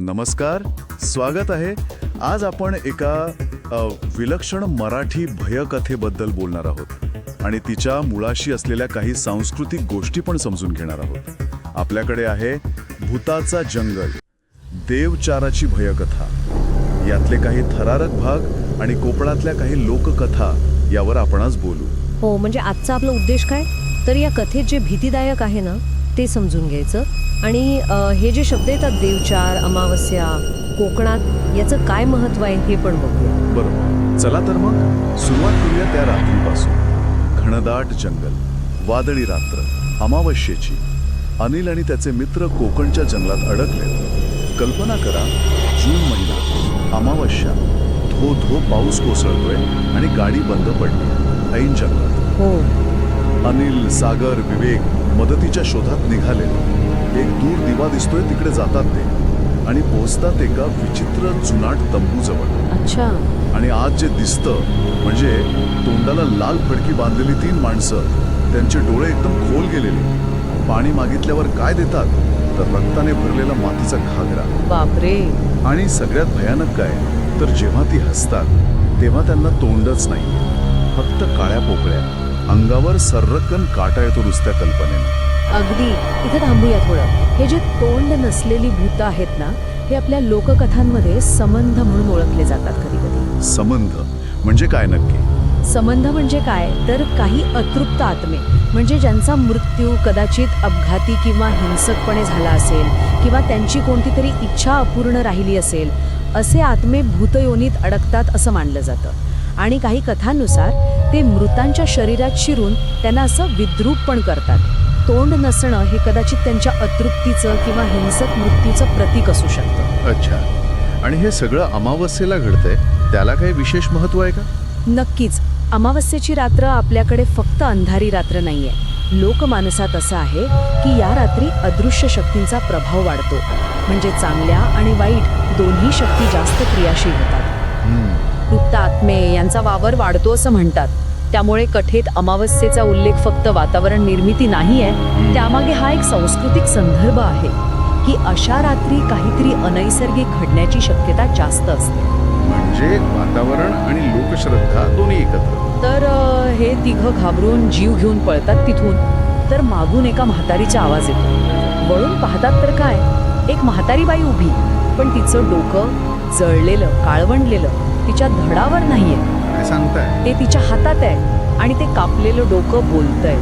नमस्कार स्वागत आहे. आज आपण एका विलक्षण मराठी भयकथेबद्दल बोलणार आहोत. आणि तिच्या मुळाशी असलेल्या काही सांस्कृतिक गोष्टी पण समजून घेणार आहोत. आपल्याकडे आहे भूताचा जंगल देवचाराची भयकथा. यातले काही थरारक भाग आणि कोकणातल्या काही लोककथा यावर आपण आज बोलू. हो म्हणजे आजचा आपला उद्देश काय? तर या कथेत जे भीतीदायक आहे ना ते समजून घ्यायचं. आणि हे जे शब्द येतात देवचार अमावस्या कोकणात याचं काय महत्त्व आहे हे पण बघूया. बरोबर. चला तर मग सुरुवात करूया त्या रात्रीपासून. घनदाट जंगल वादळी रात्र अमावस्येची. अनिल आणि त्याचे मित्र कोकणच्या जंगलात अडकले कल्पना करा जून महिना अमावस्या. धो धो पाऊस कोसळतोय आणि गाडी बंद पडली ऐन जंगलात. हो. अनिल सागर विवेक मदतीच्या शोधात निघाले एक दूर दिवा दिसतोय तिकडे जातात ते. आणि पोहोचतात एका विचित्र जुनाट तंबूजवळ. अच्छा. आणि आज जे दिसतं म्हणजे तोंडाला लाल फडकी बांधलेली तीन माणसं त्यांचे डोळे एकदम खोल गेलेले. पाणी मागितल्यावर काय देतात? तर रक्ताने भरलेला मातीचा घागरा. बापरे. आणि सगळ्यात भयानक काय तर जेव्हा ती हसतात तेव्हा त्यांना तोंडच नाही. फक्त काळ्या पोकळ्या. अंगावर सर्रक्कन काटा येतो नुसत्या कल्पनेनं. अगदी. इथे थांबूया थोडं. हे जे तोंड नसलेली भूत आहेत ना हे आपल्या लोककथांमध्ये संबंध म्हणून ओळखले जातात कधी कधी संबंध म्हणजे काय नक्की? संबंध म्हणजे काय? तर काही अतृप्त आत्मे. म्हणजे ज्यांचा मृत्यू कदाचित अपघाती किंवा हिंसकपणे झाला असेल किंवा त्यांची कोणती तरी इच्छा अपूर्ण राहिली असेल असे आत्मे भूतयोनीत अडकतात असं मानलं जातं. आणि काही कथांनुसार ते मृतांच्या शरीरात शिरून त्यांना असं विद्रूप पण करतात. तोंड नसणं हे कदाचित त्यांच्या अतृप्तीचं किंवा हिंसक मृत्यूचं प्रतीक असू शकतं. अच्छा. आणि हे सगळं अमावस्येला घडतंय? त्याला काही विशेष महत्त्व आहे का? नक्कीच. अमावस्येची रात्र आपल्याकडे फक्त अंधारी रात्र नाहीये. लोकमानसात असं आहे की या रात्री अदृश्य शक्तींचा प्रभाव वाढतो. म्हणजे चांगल्या आणि वाईट दोन्ही शक्ती जास्त क्रियाशील होतात. आत्मे यांचा वावर वाढतो असं म्हणतात. त्यामुळे कथेत अमावस्येचा उल्लेख फक्त वातावरण निर्मिती नाही आहे त्यामागे हा एक सांस्कृतिक संदर्भ आहे की अशा रात्री काहीतरी अनैसर्गिक घडण्याची शक्यता जास्त असते. म्हणजे वातावरण आणि लोकश्रद्धा दोन्ही एकत्र. तर हे तिघं घाबरून जीव घेऊन पळतात तिथून. तर मागून एका म्हातारीचा आवाज येतो. वळून पाहतात तर काय? एक म्हातारी बाई उभी पण तिचं डोकं जळलेलं काळवंडलेलं तिच्या धडावर नाहीये. सांगताय? ते तिच्या हातात आहे आणि ते कापलेलं डोकं बोलतंय.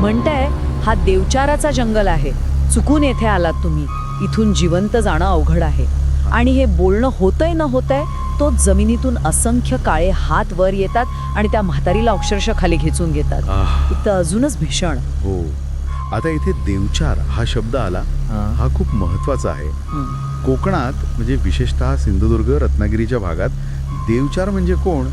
म्हणताय हा देवचाराचा जंगल आहे. चुकून येथे आलात तुम्ही. इथून जिवंत जाणं अवघड आहे. आणि हे बोलणं होतंय न होतंय तो जमिनीतून असंख्य काळे हात वर येतात आणि त्या म्हातारीला अक्षरशः खाली खेचून घेतात. इथं अजूनच भीषण. हो. आता इथे देवचार हा शब्द आला हा. खूप महत्त्वाचा आहे. कोकणात म्हणजे विशेषतः सिंधुदुर्ग रत्नागिरीच्या भागात देवचार म्हणजे कोण?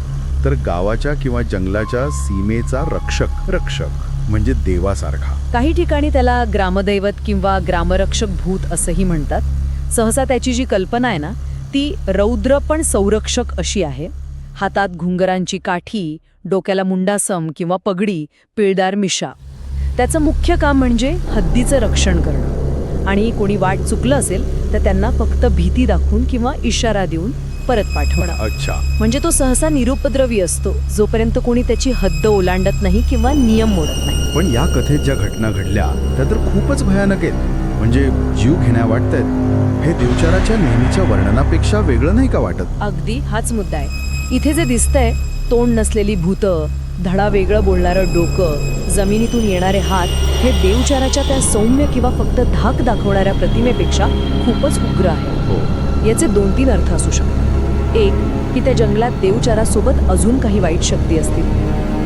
तर गावाच्या किंवा जंगलाच्या सीमेचा रक्षक रक्षक म्हणजे देवासारखा. काही ठिकाणी त्याला ग्रामदैवत किंवा ग्रामरक्षक भूत असंही म्हणतात. सहसा त्याची जी कल्पना आहे ना ती रौद्र पण संरक्षक अशी आहे. हातात घुंगरांची काठी डोक्याला मुंडासम किंवा पगडी पिळदार मिशा. त्याचं मुख्य काम म्हणजे हद्दीचं रक्षण करणं. आणि कोणी वाट चुकलं असेल तर त्यांना फक्त भीती दाखवून किंवा इशारा देऊन परत पाठवणं. अच्छा. म्हणजे तो सहसा निरुपद्रवी असतो जोपर्यंत कोणी त्याची हद्द ओलांडत नाही किंवा नियम मोडत नाही. पण या कथेत ज्या घटना घडल्या त्या तर खूपच भयानक आहेत. म्हणजे जीव घेण्या वाटतायत हे देवचाराच्या नेहमीच्या वर्णनापेक्षा वेगळं नाही का वाटत? अगदी हाच मुद्दा आहे. इथे जे दिसतंय तोंड नसलेली भूतं धडा वेगळं बोलणारं डोकं जमिनीतून येणारे हात हे देवचाराच्या त्या सौम्य किंवा फक्त धाक दाखवणाऱ्या प्रतिमेपेक्षा खूपच उग्र आहे. हो. याचे दोन तीन अर्थ असू शकतात. एक की त्या जंगलात देवचारासोबत अजून काही वाईट शक्ती असतील.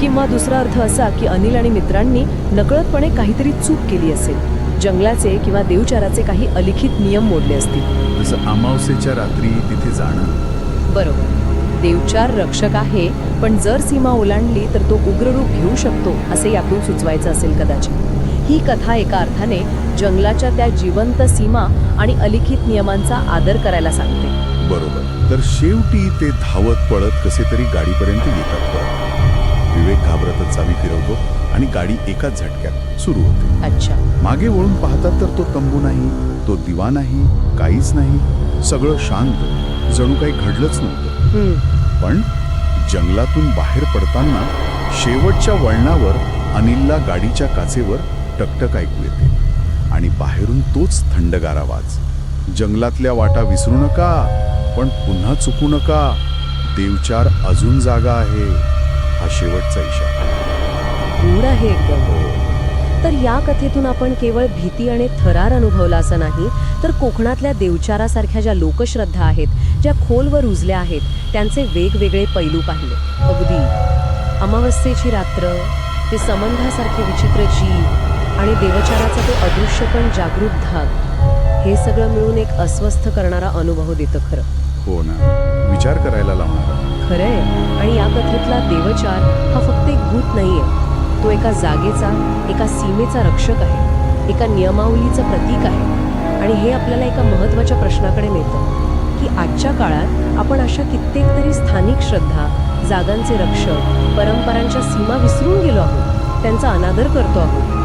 किंवा दुसरा अर्थ असा की अनिल आणि मित्रांनी नकळतपणे काहीतरी चूक केली असेल. जंगलाचे किंवा देवचाराचे काही अलिखित नियम मोडले असतील. जसं अमावस्येच्या रात्री तिथे जाणं. बरोबर. देवचार रक्षक आहे पण जर सीमा ओलांडली तर तो उग्ररूप घेऊ शकतो असे यातून सुचवायचं असेल कदाचित. ही कथा एका अर्थाने जंगलाच्या त्या जिवंत सीमा आणि अलिखित नियमांचा आदर करायला सांगते. बरोबर. तर शेवटी ते धावत पळत कसे तरी गाडीपर्यंत येतात विवेक घाबरतच चावी फिरवतो आणि गाडी एकाच झटक्यात सुरू होते. अच्छा. मागे वळून पाहतात तर तो तंबू नाही तो दिवा नाही काहीच नाही सगळं शांत. जणू काही घडलंच नव्हतं. पण जंगलातून बाहेर पडताना शेवटच्या वळणावर अनिलला गाडीच्या काचेवर टकटक ऐकू येते. आणि बाहेरून तोच थंडगार आवाज. जंगलातल्या वाटा विसरू नका पण पुन्हा चुकू नका. देवचार अजून जागा आहे. हा शेवटचा इशारा. आहे एकदम. तर या कथेतून आपण केवळ भीती आणि थरार अनुभवला असं नाही तर कोकणातल्या देवचारासारख्या ज्या लोकश्रद्धा आहेत ज्या खोलवर रुजल्या आहेत त्यांचे वेगवेगळे पैलू पाहिले. अगदी अमावस्येची रात्र ते संबंधासारखे विचित्र जीव आणि देवचाराचा तो अदृश्य पण जागृत धाक हे सगळं मिळून एक अस्वस्थ करणारा अनुभव देतं खरं. हो ना. विचार करायला लावणारा. खरंय. आणि या कथेतला देवचार हा फक्त एक भूत नाहीये. तो एका जागेचा एका सीमेचा रक्षक आहे एका नियमावलीचं प्रतीक आहे. आणि हे आपल्याला एका महत्त्वाच्या प्रश्नाकडे नेतं की आजच्या काळात आपण अशा कित्येक तरी स्थानिक श्रद्धा जागांचे रक्षक परंपरांच्या सीमा विसरून गेलो आहोत त्यांचा अनादर करतो आहोत.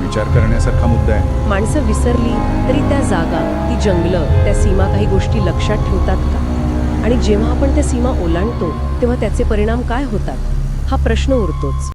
विचार करण्यासारखा मुद्दा आहे. माणसं विसरली तरी त्या जागा ती जंगलं त्या सीमा काही गोष्टी लक्षात ठेवतात का? आणि जेव्हा आपण त्या सीमा ओलांडतो तेव्हा त्याचे परिणाम काय होतात? हा प्रश्न उरतोच.